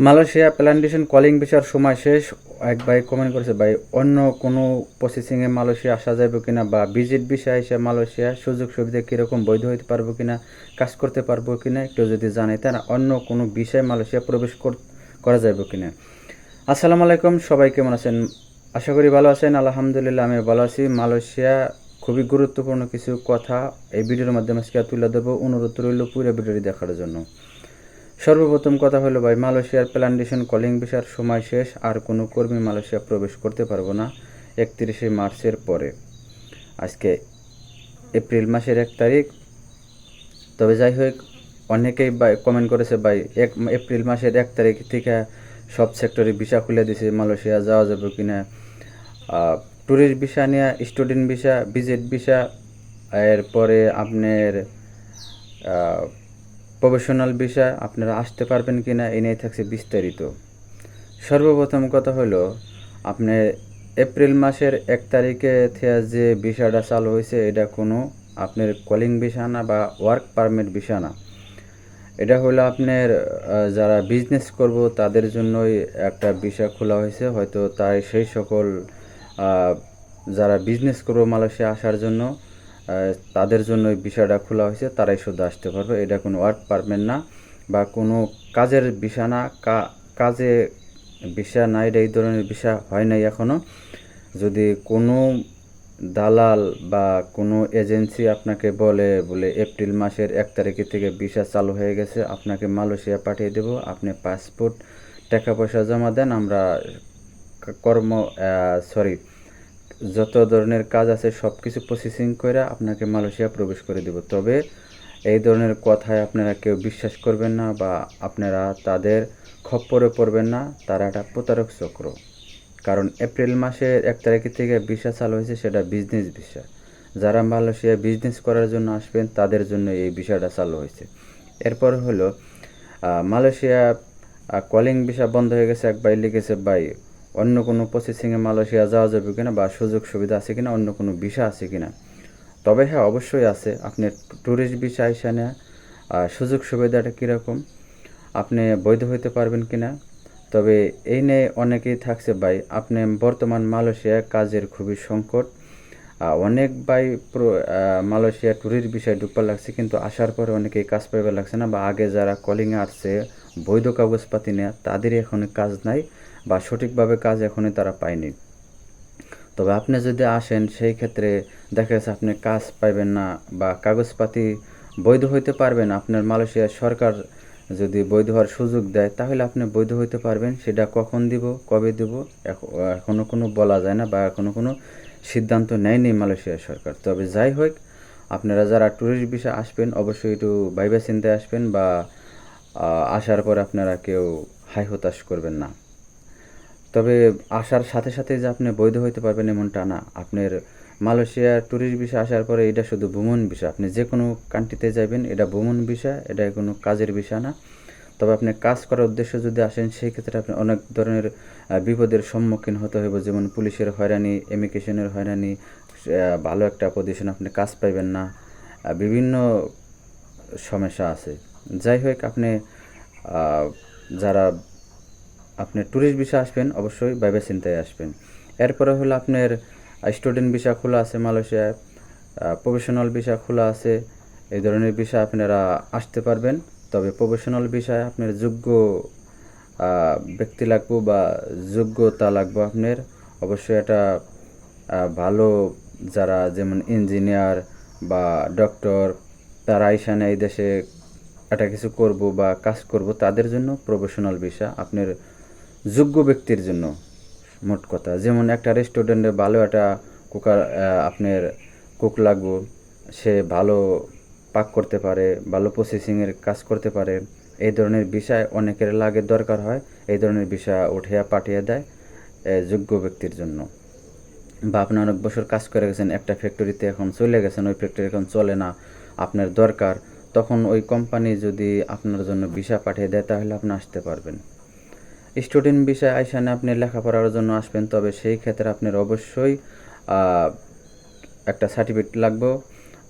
Malaysia plantation calling ভিসার সময় শেষ। এক ভাই কমেন্ট করেছে, ভাই, অন্য কোনো প্রসেসিংয়ে মালয়েশিয়া আসা যাবে কিনা বা ভিজিট ভিসা এসে মালয়েশিয়া সুযোগ সুবিধা কীরকম বৈধ হতে পারব কিনা, কাজ করতে পারব কিনা, একটু যদি জানাইতেন অন্য কোনো বিষয়ে মালয়েশিয়া প্রবেশ কর- যাবে কিনা? আসসালামু আলাইকুম, সবাই কেমন আছেন? আশা করি ভালো আছেন, আলহামদুলিল্লাহ আমি ভালো আছি। মালয়েশিয়া খুবই গুরুত্বপূর্ণ কিছু কথা এই ভিডিওর মাধ্যমে আজকে তুলে ধরবো। অনুরোধ রইল পুরো ভিডিওটি দেখার জন্য। সর্বপ্রথম কথা হলো ভাই, মালয়েশিয়ার প্ল্যান্টেশন কলিং ভিসার সময় শেষ, আর কোনো কর্মী মালয়েশিয়া প্রবেশ করতে পারব না একত্রিশে মার্চের পরে। আজকে এপ্রিল মাসের এক তারিখ। তবে যাই হোক, অনেকেই ভাই কমেন্ট করেছে ভাই, এক এপ্রিল মাসের এক তারিখ থেকে সব সেক্টরে ভিসা খুলে দিছে, মালয়েশিয়া যাওয়া যাবে কি না ট্যুরিস্ট ভিসা নিয়ে স্টুডেন্ট ভিসা ভিজিট ভিসা এরপরে আপনার প্রফেশনাল বিষয় আপনারা আসতে পারবেন কি না, এ নিয়ে থাকছে বিস্তারিত। সর্বপ্রথম কথা হলো আপনার এপ্রিল মাসের এক তারিখে থেকে যে ভিসাটা চালু হয়েছে, এটা কোনো আপনার কলিং ভিসা না বা ওয়ার্ক পারমিট ভিসা না। এটা হলো আপনার যারা বিজনেস করব, তাদের জন্যই একটা ভিসা খোলা হয়েছে। হয়তো তাই সেই সকল যারা বিজনেস করব মালয়েশিয়া আসার জন্য তাদের জন্য ভিসাটা খোলা হয়েছে, তারাই শুধু আসতে পারবে। এটা কোনো ওয়ার্ক পারমিট না বা কোনো কাজের ভিসা না কাজে ভিসা না এটা এই ধরনের ভিসা হয় নাই এখনও যদি কোনো দালাল বা কোনো এজেন্সি আপনাকে বলে বলে এপ্রিল মাসের এক তারিখে থেকে ভিসা চালু হয়ে গেছে, আপনাকে মালয়েশিয়া পাঠিয়ে দেব, আপনি পাসপোর্ট, টাকা পয়সা জমা দেন, আমরা কর্ম সরি যত ধরনের কাজ আছে সব কিছু প্রসেসিং করে আপনাকে মালয়েশিয়া প্রবেশ করে দেব। তবে এই ধরনের কথায় আপনারা কেউ বিশ্বাস করবেন না বা আপনারা তাদের খপ্পরে পড়বেন না, তারা একটা প্রতারক চক্র। কারণ এপ্রিল মাসের এক তারিখ থেকে ভিসা চালু হয়েছে, সেটা বিজনেস ভিসা। যারা মালয়েশিয়া বিজনেস করার জন্য আসবেন, তাদের জন্য এই ভিসাটা চালু হয়েছে। এরপর হলো মালয়েশিয়া কলিং ভিসা বন্ধ হয়ে গেছে, এক লিখেছে, ভাই অন্য কোনো প্রসেসিংয়ে মালয়েশিয়া যাওয়া যাবে কিনা বা সুযোগ সুবিধা আছে কিনা, অন্য কোনো ভিসা আছে কিনা? তবে হ্যাঁ অবশ্যই আছে। আপনি ট্যুরিস্ট ভিসা এখানে সুযোগ সুবিধাটা কীরকম, আপনি বৈধ হইতে পারবেন কিনা? তবে এই নিয়ে অনেকেই থাকছে ভাই। আপনি বর্তমান মালয়েশিয়া কাজের খুবই সংকট। অনেক ভাই মালয়েশিয়া ট্যুরিস্ট বিষয়ে ঢুকবার লাগছে, কিন্তু আসার পরে অনেকেই কাজ পাইবার লাগছে না বা আগে যারা কলিংয়ে আসছে, বৈধ কাগজপাতি নেয়, তাদেরই এখন কাজ নাই। বা সঠিকভাবে কাজ এখনই তারা পায়নি। তবে আপনি যদি আসেন, সেই ক্ষেত্রে দেখা যাচ্ছে আপনি কাজ পাইবেন না বা কাগজপাতি বৈধ হইতে পারবেন। আপনার মালয়েশিয়ার সরকার যদি বৈধ হওয়ার সুযোগ দেয়, তাহলে আপনি বৈধ হইতে পারবেন। সেটা কখন দিব, কবে দিব এখনও কোনো বলা যায় না বা এখনও কোনো সিদ্ধান্ত নেয়নি মালয়েশিয়ার সরকার। তবে যাই হোক, আপনারা যারা ট্যুরিস্ট ভিসা আসবেন, অবশ্যই একটু ভাইবা চিন্তায় আসবেন বা আসার পর আপনারা কেউ হাই হতাশ করবেন না। তবে আসার সাথে সাথে যে আপনি বৈধ হইতে পারবেন এমনটা না। আপনার মালয়েশিয়া ট্যুরিস্ট ভিসা আসার পরে এটা শুধু ভ্রমণ ভিসা আপনি যে কোনো কান্ট্রিতে যাবেন এটা ভ্রমণ ভিসা এটা কোনো কাজের ভিসা না। তবে আপনি কাজ করার উদ্দেশ্যে যদি আসেন, সেই ক্ষেত্রে আপনি অনেক ধরনের বিপদের সম্মুখীন হতে হবে যেমন পুলিশের হয়রানি ইমিগ্রেশনের হয়রানি ভালো একটা পজিশন আপনি কাজ পাইবেন না। বিভিন্ন সমস্যা আছে। যাই হোক, আপনি যারা আপনি ট্যুরিস্ট ভিসা আসবেন, অবশ্যই ভাইবে চিন্তায় আসবেন। এরপরে হলো আপনার স্টুডেন্ট ভিসা খোলা আছে মালয়েশিয়ায় প্রফেশনাল ভিসা খোলা আছে, এই ধরনের ভিসা আপনারা আসতে পারবেন। তবে প্রফেশনাল ভিসায় আপনার যোগ্য ব্যক্তি লাগবো বা যোগ্যতা লাগবে আপনার। অবশ্যই এটা ভালো যারা যেমন ইঞ্জিনিয়ার বা ডক্টর তারা আইসানে এই দেশে একটা কিছু করব বা কাজ করব, তাদের জন্য প্রফেশনাল ভিসা আপনার যোগ্য ব্যক্তির জন্য, মোট কথা। যেমন একটা রেস্টুরেন্টে ভালো একটা কুকার আপনার কুক লাগবো, সে ভালো পাক করতে পারে, ভালো প্রসেসিংয়ের কাজ করতে পারে, এই ধরনের বিষয় অনেকের লাগে দরকার হয়, এই ধরনের বিষয় উঠিয়া পাঠিয়ে দেয় যোগ্য ব্যক্তির জন্য। বা আপনি অনেক বছর কাজ করে গেছেন, একটা ফ্যাক্টরিতে এখন চলে গেছেন, ওই ফ্যাক্টরি এখন চলে না, আপনার দরকার, তখন ওই কোম্পানি যদি আপনার জন্য ভিসা পাঠিয়ে দেয়, তাহলে আপনি আসতে পারবেন। স্টুডেন্ট বিষয় আইসানে আপনি লেখাপড়ার জন্য আসবেন, তবে সেই ক্ষেত্রে আপনার অবশ্যই একটা সার্টিফিকেট লাগবে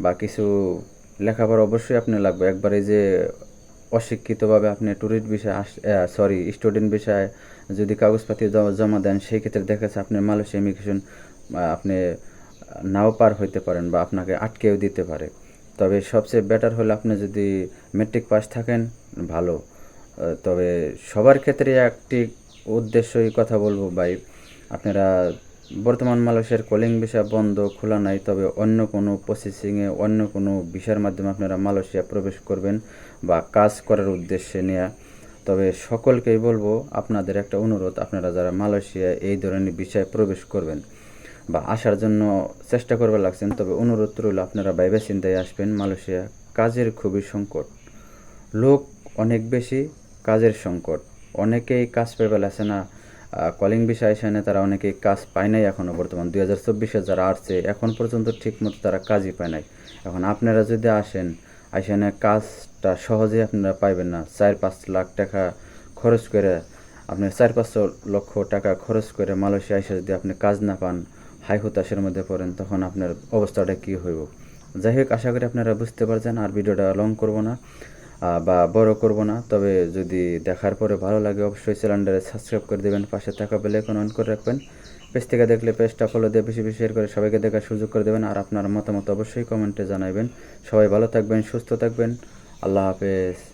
বা কিছু লেখাপড়া অবশ্যই আপনি লাগবে। একবারে যে অশিক্ষিতভাবে আপনি ট্যুরিস্ট বিষয়ে আস সরি স্টুডেন্ট বিষয়ে যদি কাগজপাতি জমা দেন, সেই ক্ষেত্রে দেখা যাচ্ছে আপনি মালয়েশিয়া ইমিগ্রেশন আপনি নাও পার হইতে পারেন বা আপনাকে আটকেও দিতে পারে। তবে সবচেয়ে বেটার হলো আপনি যদি মেট্রিক পাস থাকেন, ভালো। তবে সবার ক্ষেত্রে একটি উদ্দেশ্যই কথা বলব ভাই। আপনারা বর্তমান মালয়েশিয়ার কলিং ভিসা বন্ধ, খোলা নাই, তবে অন্য কোনো প্রসেসিংয়ে অন্য কোনো ভিসার মাধ্যমে আপনারা মালয়েশিয়া প্রবেশ করবেন বা কাজ করার উদ্দেশ্যে নেওয়া তবে সকলকেই বলব, আপনাদের একটা অনুরোধ, আপনারা যারা মালয়েশিয়া এই ধরনের বিষয়ে প্রবেশ করবেন বা আসার জন্য চেষ্টা করবে লাগছেন, তবে অনুরোধ রইল আপনারা বাইবে চিন্তায় আসবেন, মালয়েশিয়া কাজের খুবই সংকট। লোক অনেক বেশি কাজের সংকট। অনেকেই কাজ পেয়ে আছে না? কলিং বিষয় এসে তারা অনেকেই কাজ পায় নাই এখনও বর্তমান। দুই হাজার চব্বিশে যারা আসছে, এখন পর্যন্ত ঠিকমতো তারা কাজই পায় নাই। এখন আপনারা যদি আসেন আসেনে কাজটা সহজেই আপনারা পাইবেন না। চার পাঁচ লাখ টাকা খরচ করে আপনি চার পাঁচশো লক্ষ টাকা খরচ করে মালয়েশিয়া এসে যদি আপনি কাজ না পান, হাই হতাশের মধ্যে পড়েন, তখন আপনার অবস্থাটা কী হইব? যাই হোক, আশা করি আপনারা বুঝতে পারছেন, আর ভিডিওটা লং করব না। বা বড় করব না, তবে যদি দেখার পরে ভালো লাগে অবশ্যই চ্যানেলটারে সাবস্ক্রাইব করে দেবেন, পাশে থাকা বেলে এখন অন করে রাখবেন। পেজ থেকে দেখলে পেজটা ফলো দিয়ে বেশি বেশি শেয়ার করে সবাইকে দেখার সুযোগ করে দেবেন, আর আপনার মতামত অবশ্যই কমেন্টে জানাবেন সবাই ভালো থাকবেন, সুস্থ থাকবেন, আল্লাহ হাফেজ।